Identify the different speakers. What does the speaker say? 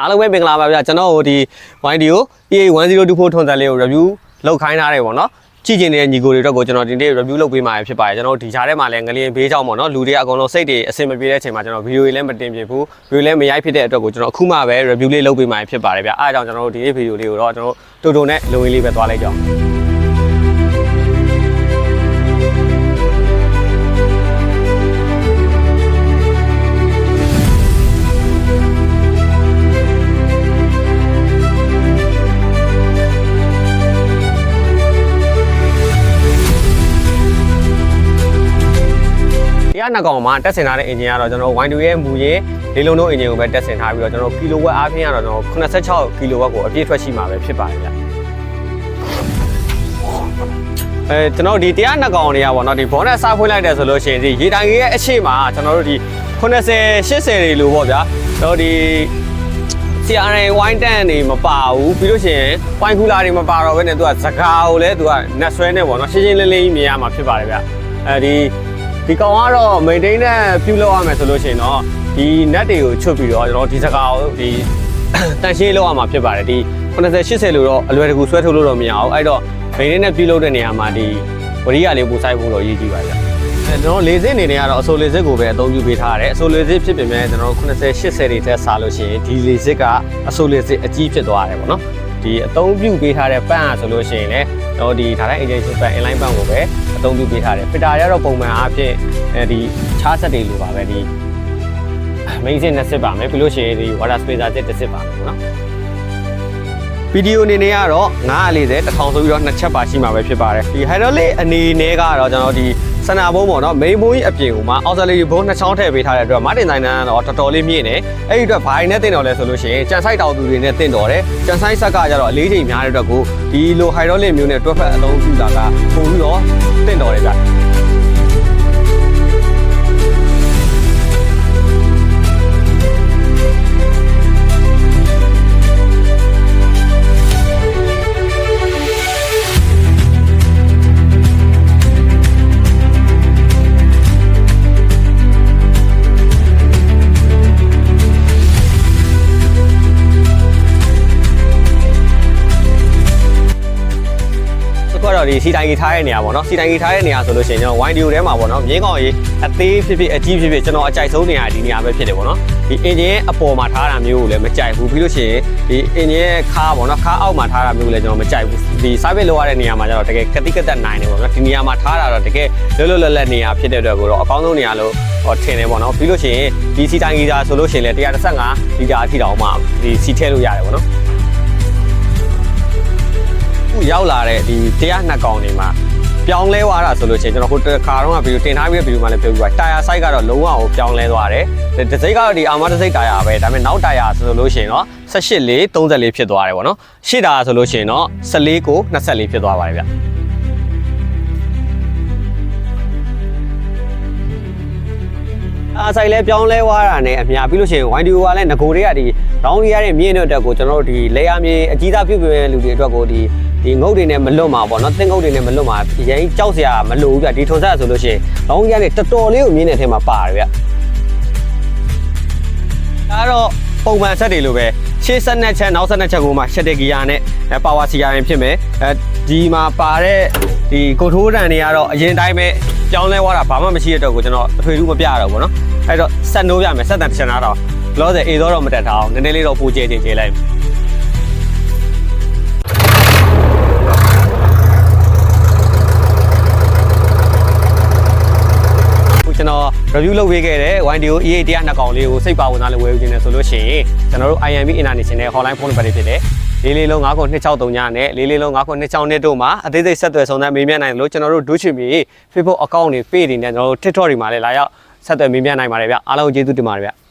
Speaker 1: အားလုံးပဲမင်္ဂလာပါဗျာကျွန်တော်တို့ဒီ YD ကို EA1024 ထွန်သက်လေးကို review လုပ်ခိုင်းထားတယ်ပေါ့နော်ကြည့်ကျင်တဲ့ညီကိုတွေအတွက်ကိုကျွန်တော်ဒီနေ့ review လုပ်ပေးမှာဖြစ်ပါတယ်ကျွန်တော်တို့ဒီကြားထဲမှာလည်းငလျင်ဘေးကြောင့်ပေါ့နော်လူတွေအကုန်လုံးစိတ်တွေအဆင်မပြေတဲ့အချိန်မှာကျွန်တော်ဗီဒီယိုတွေလည်းမတင်ပြဘူးဗီဒီယိုလည်းမရိုက်ဖြစ်တဲ့အတွက်ကိုကျွန်တော်အခုမှပဲ review လေးလုပ်ပေးမှာဖြစ်ပါတယ်ဗျာအားကြောင့်ကျွန်တော်တို့ဒီနေ့ဗီဒီယိုလေးကိုတော့ကျွန်တော်တို့တူတူနဲ့လုံရင်းလေးပဲသွားလိုက်ကြအောင် တရားနှစ်ကောင်မှာတက်ဆင်ထားတဲ့အင်ဂျင်ကတော့ကျွန်တော် Y2 ရဲ့မူရင်းလေးလုံးတို့အင်ဂျင်ကိုပဲတက်ဆင်ထားပြီးတော့ကျွန်တော်ကီလိုဝက်အားဖြင့်ကတော့ကျွန်တော်86ကီလိုဝက်ကိုအပြည့်ထွက်ရှိမှာပဲဖြစ်ပါတယ်ဗျအဲကျွန်တော်ဒီတရားနှစ်ကောင်တွေကပေါ့နော်ဒီဘောနဲ့စားဖွင့်လိုက်တယ်ဆိုလို့ရှိရင်ဒီရေတိုင်ကြီးရဲ့အရှိမကျွန်တော်တို့ဒီ80 80တွေလို့ပေါ့ဗျာကျွန်တော်ဒီ CRN wine တန်တွေမပါဘူးပြီးလို့ရှိရင် wine cooler တွေမပါတော့ဘဲနဲ့သူကစကားကိုလည်းသူကနက်ဆွဲနေပေါ့နော်ရှင်းရှင်းလင်းလင်းကြီးမြင်ရမှာဖြစ်ပါတယ်ဗျအဲဒီ ဒီကောင်ကတော့ maintain နဲ့ပြုလုပ်ရမယ်ဆိုလို့ရှိရင်တော့ဒီ net တွေကိုချွတ်ပြီးတော့ကျွန်တော်ဒီစကားကိုဒီတန်ရှင်းလုပ်ရမှာဖြစ်ပါတယ်ဒီ80 80လို့တော့အလွယ်တကူဆွဲထုတ်လို့တော့မရအောင်အဲ့တော့ maintain နဲ့ပြုလုပ်တဲ့နေရာမှာဒီဝရိယလေးပို့ဆိုင်ဖို့တော့ရည်ကြည့်ပါဗျအဲကျွန်တော်လေစစ်အနေနဲ့ကတော့အဆိုလေစစ်ကိုပဲအသုံးပြုပေးထားရတယ်အဆိုလေစစ်ဖြစ်ပေမဲ့ကျွန်တော်80 80တွေတက်စားလို့ရှိရင်ဒီလေစစ်ကအဆိုလေစစ်အကြီးဖြစ်သွားတယ်ပေါ့နော် ဒီအသုံးပြုပေးထားတဲ့ပန့်อ่ะဆိုလို့ရှိရင်လည်းတော့ဒီဒါတိုင်း agency ပန့် inline ပန့်ကိုပဲအသုံးပြုပေးထားတယ်ဖစ်တာတွေကတော့ပုံမှန်အားဖြင့်အဲဒီချားဆက်တွေလိုပါပဲဒီ main စစ်နဲ့စစ်ပါမယ်ပြီးလို့ရှိရင်ဒီ water spacer စစ်တစ်စစ်ပါမယ်ပေါ့နော်ဗီဒီယိုအနေနဲ့ကတော့940 1000ဆိုပြီးတော့နှစ်ချက်ပါရှိမှာပဲဖြစ်ပါတယ်ဒီ hydraulic အနေနဲ့ကတော့ကျွန်တော်ဒီ စနာဘုံပေါ့နော် main ဘုံကြီးအပြင်ကိုမှ auxiliary ဘုံနှစ်ချောင်းထည့်ပေးထားတဲ့အတွက် Martin Design ကတော့တော်တော်လေးမြင့်နေအဲ့ဒီအတွက်ဘာတွေနဲ့တင်တော်လဲဆိုလို့ရှိရင်ကြံဆိုင်တောင်သူတွေနဲ့တင်တော်တယ်ကြံဆိုင်ဆက်ကကြတော့အလေးချိန်များတဲ့အတွက်ကိုဒီလို hydraulic မျိုးနဲ့တွက်ဖက်အလုံးပြုတာကပုံပြီးတော့တင်တော်တယ်ဗျ ဒီစီတိုင်ကြီးထားတဲ့နေရာပေါ့နော်စီတိုင်ကြီးထားတဲ့နေရာဆိုလို့ရှိရင်ကျွန်တော် wine deal ထဲမှာပေါ့နော်မြင်းကောင်ကြီးအသေးဖြစ်ဖြစ်အကြီးဖြစ်ဖြစ်ကျွန်တော်အကြိုက်ဆုံးနေရာဒီနေရာပဲဖြစ်တယ်ပေါ့နော်ဒီ engine ရဲ့အပေါ်မှာထားတာမျိုးကိုလည်းမကြိုက်ဘူးပြီးလို့ရှိရင်ဒီ engine ရဲ့ခါပေါ့နော်ခါအောက်မှာထားတာမျိုးကိုလည်းကျွန်တော်မကြိုက်ဘူးဒီ service လုပ်ရတဲ့နေရာမှာကျတော့တကယ်ကတိကတက်နိုင်တယ်ပေါ့နော်ဒီနေရာမှာထားတာတော့တကယ်လွတ်လွတ်လပ်လပ်နေရာဖြစ်တဲ့အတွက်ကိုတော့အကောင်းဆုံးနေရာလို့ဟောထင်တယ်ပေါ့နော်ပြီးလို့ရှိရင်ဒီစီတိုင်ကြီးသာဆိုလို့ရှိရင်လည်း135လီတာအထိတောင်မှဒီစီထည့်လို့ရတယ်ပေါ့နော် ခုရောက်လာတဲ့ဒီတရားနှစ်ကောင်တွေမှာပြောင်းလဲသွားတာဆိုလို့ရှိရင်ကျွန်တော်ဟိုတစ်ခါတော့ဗီဒီယိုတင်ထားပြီးတဲ့ဗီဒီယိုမှာလည်းပြောပြပါတာယာ site ကတော့လုံးဝကိုပြောင်းလဲသွားတယ်ဒီစိတ်ကတော့ဒီအာမတစ်စိတ်တာယာပဲဒါပေမဲ့နောက်တာယာဆိုလို့ရှိရင်တော့18လေး34ဖြစ်သွားတယ်ပေါ့နော်ရှေ့တာဆိုလို့ရှိရင်တော့14ကို24ဖြစ်သွားပါတယ်ဗျအားဆိုင်လဲပြောင်းလဲသွားတာနဲ့အများပြီးလို့ရှိရင် YDO ကလည်းငကိုတွေကဒီ round ရတဲ့မြင့်တဲ့အတွက်ကိုကျွန်တော်တို့ဒီ layer မြေအကြီးသားပြုတ်ပြတဲ့လူတွေအတွက်ကိုဒီ ဒီငုတ်တွေနဲ့မလွတ်မှာပေါ့နော်သင်ငုတ်တွေနဲ့မလွတ်မှာအရင်ကြောက်စရာမလိုဘူးပြဒီထုံဆက်ဆိုလို့ရှိရင် round ရတဲ့တော်တော်လေးကိုမြင့်တဲ့ထဲမှာပါတယ်ဗျဒါတော့ပုံမှန်ဆက်တွေလိုပဲရှေ့ဆက်နှစ်ချက်နောက်ဆက်နှစ်ချက်ကိုမှရှက်တဲ့ဂီယာနဲ့ပါဝါစီယာရင်ဖြစ်မယ်အဲဒီမှာပါတဲ့ဒီကိုထိုးတန်တွေကတော့အရင်တိုင်းပဲပြောင်းလဲသွားတာဘာမှမရှိတဲ့အတွက်ကိုကျွန်တော်အထွေထူးမပြတော့ဘူးเนาะအဲ့တော့ဆက်နိုးပြမယ်ဆက်တန်တစ်ချက်နားတော့လောဆယ်အေတော့တော့မတက်ထားအောင်နည်းနည်းလေးတော့ပူကျဲကျဲကျဲလိုက် review လုပ်ပေးခဲ့တဲ့ YDO EA 100နှစ်ကောင်လေးကိုစိတ်ပါဝင်စားလေးဝယ်ယူခြင်းနဲ့ဆိုလို့ရှိရင်ကျွန်တော်တို့ IMB International Hotline Phone Number တွေဖြစ်တဲ့လေးလေးလုံး9263ညနဲ့လေးလေးလုံး9262တို့မှာအသေးစိတ်ဆက်သွယ်ဆောင်တဲ့မေးမြန်းနိုင်တယ်လို့ကျွန်တော်တို့ဒုချင်မီ Facebook account တွေ page တွေနဲ့ကျွန်တော်တို့ TikTok တွေမှာလည်းလာရောက်ဆက်သွယ်မေးမြန်းနိုင်ပါတယ်ဗျအားလုံးကျေးဇူးတင်ပါတယ်ဗျ